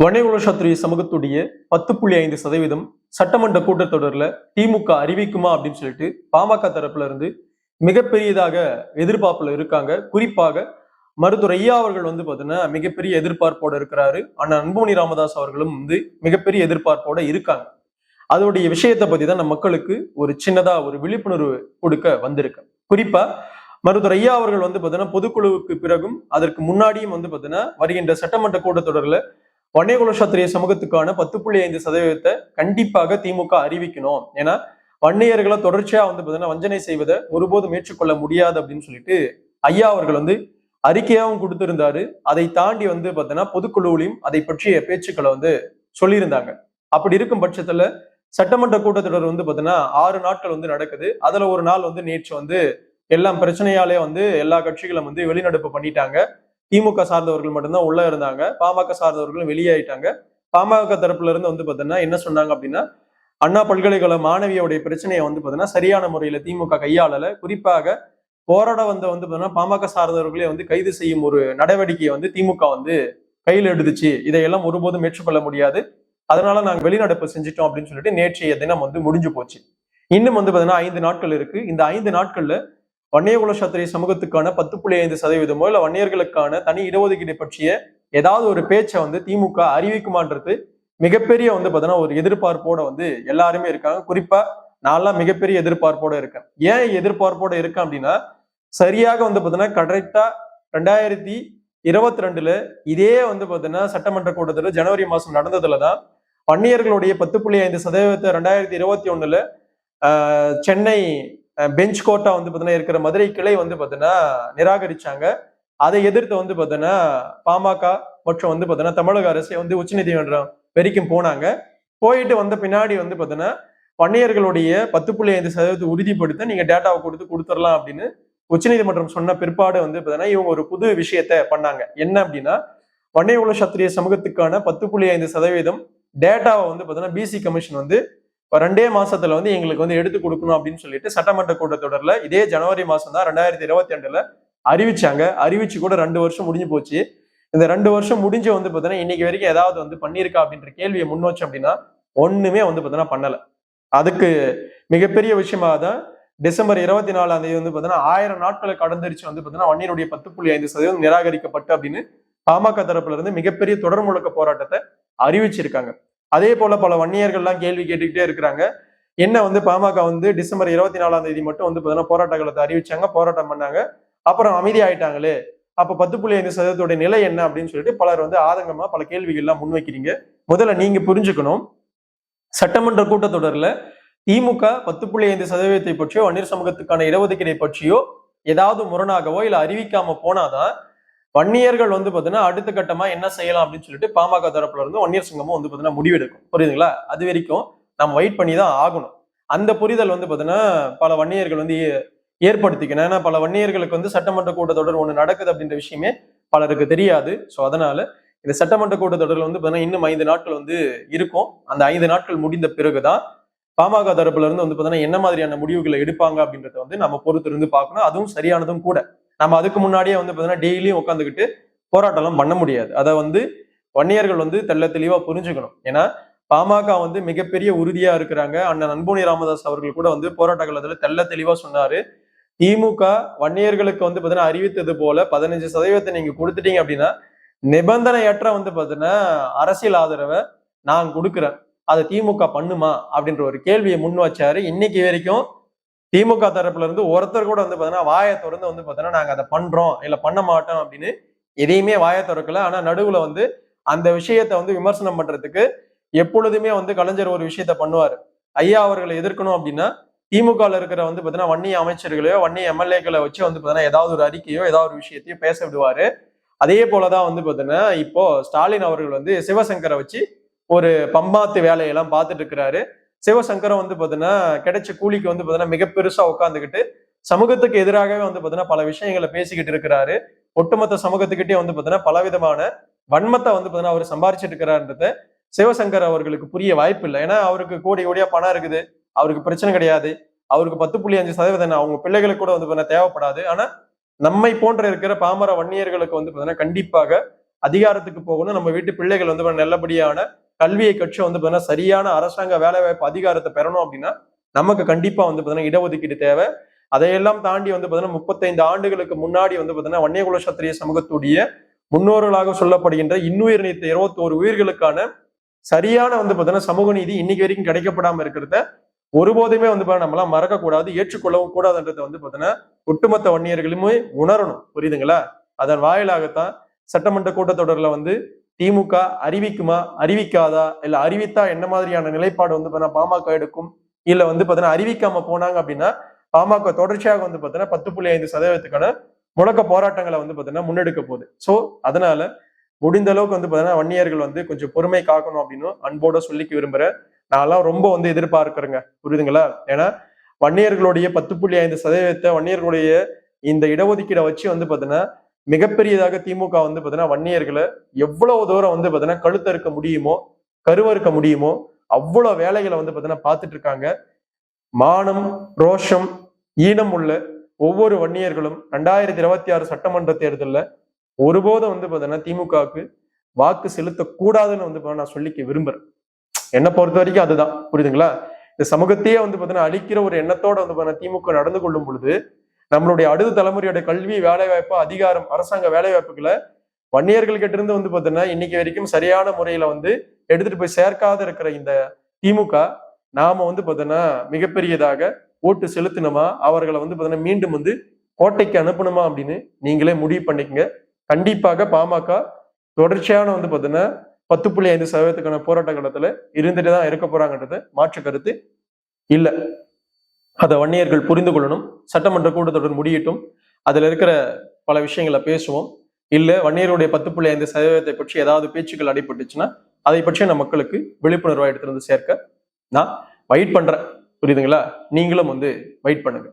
வணிகுல சத்திரிய சமூகத்துடைய பத்து புள்ளி ஐந்து சதவீதம் சட்டமன்ற கூட்டத்தொடர்ல திமுக அறிவிக்குமா அப்படின்னு சொல்லிட்டு பாமக தரப்புல இருந்து மிகப்பெரியதாக எதிர்பார்ப்புல இருக்காங்க. குறிப்பாக மருத்துவர் ஐயா அவர்கள் வந்து பாத்தீங்கன்னா மிகப்பெரிய எதிர்பார்ப்போட இருக்கிறாரு. ஆனா அன்புமணி ராமதாஸ் அவர்களும் வந்து மிகப்பெரிய எதிர்பார்ப்போட இருக்காங்க. அதோடைய விஷயத்தை பத்தி தான் நம்ம மக்களுக்கு ஒரு சின்னதா ஒரு விழிப்புணர்வு கொடுக்க வந்திருக்கேன் குறிப்பா மருத்துவர் ஐயா அவர்கள் வந்து பாத்தீங்கன்னா பொதுக்குழுவுக்கு பிறகும் அதற்கு முன்னாடியும் வந்து பாத்தீங்கன்னா வருகின்ற சட்டமன்ற கூட்டத்தொடரில் வன்னியகுல குலசாத்திரிய சமூகத்துக்கான பத்து புள்ளி ஐந்து சதவீதத்தை கண்டிப்பாக திமுக அறிவிக்கணும். ஏன்னா வன்னியர்களை தொடர்ச்சியா வந்து பாத்தீங்கன்னா வஞ்சனை செய்வதை ஒருபோதும் ஏற்றுக்கொள்ள முடியாது அப்படின்னு சொல்லிட்டு ஐயா அவர்கள் வந்து அறிக்கையாகவும் கொடுத்திருந்தாரு. அதை தாண்டி வந்து பாத்தீங்கன்னா பொதுக்குழுவிலையும் அதை பற்றிய பேச்சுக்களை வந்து சொல்லியிருந்தாங்க. அப்படி இருக்கும் பட்சத்துல சட்டமன்ற கூட்டத்தொடர் வந்து பாத்தீங்கன்னா ஆறு நாட்கள் வந்து நடக்குது. அதுல ஒரு நாள் வந்து நேற்று வந்து எல்லாம் பிரச்சனையாலே வந்து எல்லா கட்சிகளும் வந்து வெளிநடப்பு பண்ணிட்டாங்க. திமுக சார்ந்தவர்கள் மட்டும்தான் உள்ள இருந்தாங்க. பாமக சார்ந்தவர்களும் வெளியாயிட்டாங்க. பாமக தரப்புல இருந்து வந்து பார்த்தீங்கன்னா என்ன சொன்னாங்க அப்படின்னா அண்ணா பல்கலைக்கழக மாணவியோடைய பிரச்சனையை வந்து பார்த்தீங்கன்னா சரியான முறையில திமுக கையாளல. குறிப்பாக போராட வந்த வந்து பார்த்தீங்கன்னா பாமக சார்ந்தவர்களே வந்து கைது செய்யும் ஒரு நடவடிக்கையை வந்து திமுக வந்து கையில் எடுத்துச்சு. இதையெல்லாம் ஒருபோதும் ஏற்றுக்கொள்ள முடியாது. அதனால நாங்கள் வெளிநடப்பு செஞ்சிட்டோம் அப்படின்னு சொல்லிட்டு நேற்றைய தினம் வந்து முடிஞ்சு போச்சு. இன்னும் வந்து பார்த்தீங்கன்னா ஐந்து நாட்கள் இருக்கு. இந்த ஐந்து நாட்கள்ல வன்னியகுல சத்திரிய சமூகத்துக்கான பத்து புள்ளி ஐந்து சதவீதமோ இல்லை வன்னியர்களுக்கான தனி இடஒதுக்கீடு பற்றிய ஏதாவது ஒரு பேச்சை வந்து திமுக அறிவிக்குமான்றது மிகப்பெரிய வந்து பார்த்தீங்கன்னா ஒரு எதிர்பார்ப்போட வந்து எல்லாருமே இருக்காங்க. குறிப்பா நான்லாம் மிகப்பெரிய எதிர்பார்ப்போட இருக்கேன். ஏன் எதிர்பார்ப்போட இருக்கேன் அப்படின்னா சரியாக வந்து பார்த்தீங்கன்னா கரெக்டா ரெண்டாயிரத்தி இருபத்தி ரெண்டுல இதே வந்து பார்த்தீங்கன்னா சட்டமன்ற கூட்டத்தில் ஜனவரி மாசம் நடந்ததுல தான் வன்னியர்களுடைய பத்து புள்ளி ஐந்து சதவீதத்தை ரெண்டாயிரத்தி இருபத்தி ஒண்ணுல சென்னை பெஞ்ச் கோட்டா வந்து பார்த்தீங்கன்னா இருக்கிற மதுரை கிளை வந்து பார்த்தீங்கன்னா நிராகரிச்சாங்க. அதை எதிர்த்து வந்து பார்த்தீங்கன்னா பாமக மற்றும் வந்து பார்த்தீங்கன்னா தமிழக அரசு வந்து உச்சநீதிமன்றம் வரைக்கும் போனாங்க. போயிட்டு வந்த பின்னாடி வந்து பார்த்தீங்கன்னா வன்னியர்களுடைய பத்து புள்ளி ஐந்து சதவீதத்தை உறுதிப்படுத்த நீங்க டேட்டாவை கொடுத்து கொடுத்துடலாம் அப்படின்னு உச்சநீதிமன்றம் சொன்ன பிற்பாடு வந்து பார்த்தீங்கன்னா இவங்க ஒரு புது விஷயத்த பண்ணாங்க. என்ன அப்படின்னா வன்னிய குல சத்திரிய சமூகத்துக்கான பத்து புள்ளி ஐந்து சதவீதம் டேட்டாவை வந்து பார்த்தீங்கன்னா பிசி கமிஷன் வந்து இப்போ ரெண்டே மாசத்துல வந்து எங்களுக்கு வந்து எடுத்து கொடுக்கணும் அப்படின்னு சொல்லிட்டு சட்டமன்ற கூட்டத்தொடரில் இதே ஜனவரி மாசம் தான் ரெண்டாயிரத்தி இருபத்தி ரெண்டுல அறிவிச்சாங்க. அறிவிச்சு கூட ரெண்டு வருஷம் முடிஞ்சு போச்சு. இந்த ரெண்டு வருஷம் முடிஞ்சு வந்து பார்த்தீங்கன்னா இன்னைக்கு வரைக்கும் ஏதாவது வந்து பண்ணியிருக்கா அப்படின்ற கேள்வியை முன் அப்படின்னா ஒண்ணுமே வந்து பார்த்தீங்கன்னா பண்ணலை. அதுக்கு மிகப்பெரிய விஷயமா தான் டிசம்பர் இருபத்தி நாலாம் தேதி வந்து பார்த்தீங்கன்னா ஆயிரம் நாட்களை கடந்துருச்சு வந்து பார்த்தீங்கன்னா வன்னியருடைய பத்து புள்ளி ஐந்து சதவீதம் நிராகரிக்கப்பட்டு அப்படின்னு பாமக தரப்புல இருந்து மிகப்பெரிய தொடர் முழக்க போராட்டத்தை அறிவிச்சிருக்காங்க. அதே போல பல வன்னியர்கள்லாம் கேள்வி கேட்டுக்கிட்டே இருக்கிறாங்க. என்ன வந்து பாமக வந்து டிசம்பர் இருபத்தி நாலாம் தேதி மட்டும் வந்து பார்த்தீங்கன்னா போராட்டங்களை அறிவிச்சாங்க போராட்டம் பண்ணாங்க. அப்புறம் அமைதி ஆயிட்டாங்களே அப்ப பத்து புள்ளி ஐந்து சதவீதத்தோட நிலை என்ன அப்படின்னு சொல்லிட்டு பலர் வந்து ஆதங்கமா பல கேள்விகள்லாம் முன்வைக்கிறீங்க. முதல்ல நீங்க புரிஞ்சுக்கணும். சட்டமன்ற கூட்டத்தொடர்ல திமுக பத்து புள்ளி ஐந்து சதவீதத்தை பற்றியோ வன்னியர் சமூகத்துக்கான இடஒதுக்கீடை பற்றியோ ஏதாவது முரணாகவோ இல்ல அறிவிக்காம போனாதான் வன்னியர்கள் வந்து பார்த்தீங்கன்னா அடுத்த கட்டமா என்ன செய்யலாம் அப்படின்னு சொல்லிட்டு பாமக தரப்புல இருந்து வன்னியர் சங்கமும் வந்து பார்த்தீங்கன்னா முடிவெடுக்கும். புரியுதுங்களா? அது வரைக்கும் நம்ம வெயிட் பண்ணி தான் ஆகணும். அந்த புரிதல் வந்து பார்த்தீங்கன்னா பல வன்னியர்கள் வந்து ஏ- ஏற்படுத்திக்கணும். ஏன்னா பல வன்னியர்களுக்கு வந்து சட்டமன்ற கூட்டத்தொடர் ஒன்று நடக்குது அப்படின்ற விஷயமே பலருக்கு தெரியாது. ஸோ அதனால இந்த சட்டமன்ற கூட்டத்தொடரில் வந்து பார்த்தீங்கன்னா இன்னும் ஐந்து நாட்கள் வந்து இருக்கும். அந்த ஐந்து நாட்கள் முடிந்த பிறகுதான் பாமக தரப்புல இருந்து வந்து பார்த்தீங்கன்னா என்ன மாதிரியான முடிவுகளை எடுப்பாங்க அப்படின்றத வந்து நம்ம பொறுத்திருந்து பார்க்கணும். அதுவும் சரியானதும் கூட. நம்ம அதுக்கு முன்னாடியே வந்து பார்த்தீங்கன்னா டெய்லியும் உட்காந்துக்கிட்டு போராட்டம்லாம் பண்ண முடியாது. அதை வந்து வன்னியர்கள் வந்து தெள்ள தெளிவாக புரிஞ்சுக்கணும். ஏன்னா பாமக வந்து மிகப்பெரிய உறுதியா இருக்கிறாங்க. அண்ணன் அன்புனி ராமதாஸ் அவர்கள் கூட வந்து போராட்ட காலத்துல தெள்ள தெளிவா சொன்னாரு. திமுக வன்னியர்களுக்கு வந்து பாத்தீங்கன்னா அறிவித்தது போல பதினஞ்சு சதவீதத்தை நீங்க கொடுத்துட்டீங்க அப்படின்னா நிபந்தனையற்ற வந்து பாத்தீங்கன்னா அரசியல் ஆதரவை நான் கொடுக்குறேன். அதை திமுக பண்ணுமா அப்படின்ற ஒரு கேள்வியை முன் வச்சாரு. இன்னைக்கு வரைக்கும் திமுக தரப்புல இருந்து ஒருத்தர் கூட வந்து பாத்தீங்கன்னா வாயை திறந்து வந்து பாத்தீங்கன்னா நாங்க அதை பண்றோம் இல்ல பண்ண மாட்டோம் அப்படின்னு எதையுமே வாயை திறக்கல. ஆனா நடுவுல வந்து அந்த விஷயத்த வந்து விமர்சனம் பண்றதுக்கு எப்பொழுதுமே வந்து கலைஞர் ஒரு விஷயத்த பண்ணுவாரு. ஐயா அவர்களை எதிர்க்கணும் அப்படின்னா திமுகல இருக்கிற வந்து பாத்தீங்கன்னா வன்னிய அமைச்சர்களையோ வன்னிய எம்எல்ஏக்களை வச்சு வந்து பாத்தீங்கன்னா ஏதாவது ஒரு அறிக்கையோ ஏதாவது ஒரு விஷயத்தையோ பேச விடுவாரு. அதே போலதான் வந்து பாத்தீங்கன்னா இப்போ ஸ்டாலின் அவர்கள் வந்து சிவசங்கரை வச்சு ஒரு பம்பாத்து வேலையெல்லாம் பார்த்துட்டு இருக்கிறாரு. சிவசங்கரம் வந்து பார்த்தீங்கன்னா கிடைச்ச கூலிக்கு வந்து பார்த்தீங்கன்னா மிக பெருசா உட்காந்துக்கிட்டு சமூகத்துக்கு எதிராகவே வந்து பார்த்தீங்கன்னா பல விஷயங்களை பேசிக்கிட்டு இருக்கிறாரு. ஒட்டுமொத்த சமூகத்துக்கிட்டே வந்து பார்த்தீங்கன்னா பலவிதமான வன்மத்தை வந்து பார்த்தீங்கன்னா அவர் சம்பாரிச்சிட்டு இருக்கிறாருன்றத சிவசங்கர் அவர்களுக்கு புரிய வாய்ப்பு இல்லை. ஏன்னா அவருக்கு கோடி கோடியா பணம் இருக்குது. அவருக்கு பிரச்சனை கிடையாது. அவருக்கு பத்து புள்ளி அஞ்சு சதவீதம் அவங்க பிள்ளைகளுக்கு கூட வந்து பார்த்தீங்கன்னா தேவைப்படாது. ஆனா நம்மை போன்ற இருக்கிற பாமர வன்னியர்களுக்கு வந்து பார்த்தீங்கன்னா கண்டிப்பாக அதிகாரத்துக்கு போகணும். நம்ம வீட்டு பிள்ளைகள் வந்து நல்லபடியான கல்வியை கற்று வந்து பாத்தீங்கன்னா சரியான அரசாங்க வேலைவாய்ப்பு அதிகாரத்தை பெறணும் அப்படின்னா நமக்கு கண்டிப்பா வந்து பார்த்தீங்கன்னா இடஒதுக்கீடு தேவை. அதையெல்லாம் தாண்டி வந்து பார்த்தீங்கன்னா முப்பத்தைந்து ஆண்டுகளுக்கு முன்னாடி வந்து பாத்தீங்கன்னா வன்னியகுல சத்திரிய சமூகத்துடைய முன்னோர்களாக சொல்லப்படுகின்ற இன்னுயிர் நீத்த இருபத்தோரு உயிர்களுக்கான சரியான வந்து பாத்தீங்கன்னா சமூக நீதி இன்னைக்கு வரைக்கும் கிடைக்கப்படாம இருக்கிறத ஒருபோதுமே வந்து பாத்தீங்கன்னா நம்மளாம் மறக்கக்கூடாது ஏற்றுக்கொள்ளவும் கூடாதுன்றதை வந்து பாத்தீங்கன்னா ஒட்டுமொத்த வன்னியர்களுமே உணரணும். புரியுதுங்களா? அதன் வாயிலாகத்தான் சட்டமன்ற கூட்டத்தொடரில் வந்து திமுக அறிவிக்குமா அறிவிக்காதா? இல்ல அறிவித்தா என்ன மாதிரியான நிலைப்பாடு வந்து பார்த்தீங்கன்னா பாமக எடுக்கும்? இல்ல வந்து பாத்தீங்கன்னா அறிவிக்காம போனாங்க அப்படின்னா பாமக தொடர்ச்சியாக வந்து பாத்தீங்கன்னா பத்து புள்ளி ஐந்து சதவீதத்துக்கான முழக்க போராட்டங்களை வந்து பாத்தீங்கன்னா முன்னெடுக்க போகுது. சோ அதனால முடிந்த அளவுக்கு வந்து பாத்தீங்கன்னா வன்னியர்கள் வந்து கொஞ்சம் பொறுமை காக்கணும் அப்படின்னு அன்போட சொல்லிக்க விரும்புறேன். நான்லாம் ரொம்ப வந்து எதிர்பார்க்கிறேங்க. புரியுதுங்களா? ஏன்னா வன்னியர்களுடைய பத்து புள்ளி ஐந்து சதவீதத்தை வன்னியர்களுடைய இந்த இடஒதுக்கீடை வச்சு வந்து பாத்தீங்கன்னா மிகப்பெரியதாக திமுக வந்து பாத்தீங்கன்னா வன்னியர்களை எவ்வளவு தூரம் வந்து பாத்தீங்கன்னா கழுத்தறுக்க முடியுமோ கருவறுக்க முடியுமோ அவ்வளவு வேலைகளை வந்து பாத்தீங்கன்னா பார்த்துட்டு இருக்காங்க. மானம் ரோஷம் ஈனம் உள்ள ஒவ்வொரு வன்னியர்களும் ரெண்டாயிரத்தி இருபத்தி ஆறு சட்டமன்ற தேர்தலில் ஒருபோதும் வந்து பாத்தீங்கன்னா திமுகவுக்கு வாக்கு செலுத்தக்கூடாதுன்னு வந்து நான் சொல்லிக்க விரும்புறேன். என்னை பொறுத்த வரைக்கும் அதுதான். புரியுதுங்களா? இந்த சமூகத்தையே வந்து பாத்தீங்கன்னா அழிக்கிற ஒரு எண்ணத்தோட வந்து பாத்தீங்கன்னா திமுக நடந்து கொள்ளும் பொழுது நம்மளுடைய அடுத்த தலைமுறையோட கல்வி வேலைவாய்ப்பு அதிகாரம் அரசாங்க வேலைவாய்ப்புகளை வன்னியர்கள் கிட்ட இருந்து வந்து பார்த்தீங்கன்னா இன்னைக்கு வரைக்கும் சரியான முறையில வந்து எடுத்துட்டு போய் சேர்க்காத இருக்கிற இந்த திமுக நாம வந்து பாத்தீங்கன்னா மிகப்பெரியதாக ஓட்டு செலுத்தினோமா அவர்களை வந்து பார்த்தீங்கன்னா மீண்டும் வந்து கோட்டைக்கு அனுப்பணுமா அப்படின்னு நீங்களே முடிவு பண்ணிக்கங்க. கண்டிப்பாக பாமக தொடர்ச்சியான வந்து பார்த்தீங்கன்னா பத்து புள்ளி ஐந்து சதவீதத்துக்கான போராட்ட காலத்துல இருந்துட்டு தான் இருக்க போறாங்கன்றது மாற்று கருத்து இல்லை. அதை வன்னியர்கள் புரிந்து கொள்ளணும் சட்டமன்ற கூட்டத்தொடர் முடியட்டும் அதில் இருக்கிற பல விஷயங்களை பேசுவோம். இல்லை வன்னியருடைய பத்து புள்ளி ஐந்து சதவீதத்தை பற்றி ஏதாவது பேச்சுக்கள் அடைப்பட்டுச்சுன்னா அதை பற்றி நம்ம மக்களுக்கு விழிப்புணர்வாக எடுத்துட்டு வந்து சேர்க்க நான் வெயிட் பண்ணுறேன் புரியுதுங்களா? நீங்களும் வந்து வெயிட் பண்ணுங்க.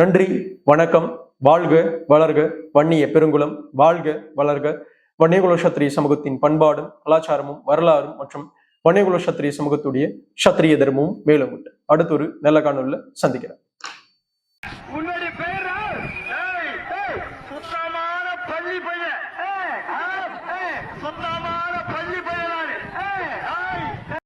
நன்றி வணக்கம் வாழ்க வளர்க வன்னிய பெருங்குளம் வாழ்க வளர்க. வன்னியகுல சத்திரிய சமூகத்தின் பண்பாடும் கலாச்சாரமும் வரலாறும் மற்றும் வன்னியகுல சத்திரிய சமூகத்துடைய சத்திரிய தர்மமும் மேலும் உண்டு. அடுத்த ஒரு நல்ல காணொலியில் சந்திக்கிறேன்.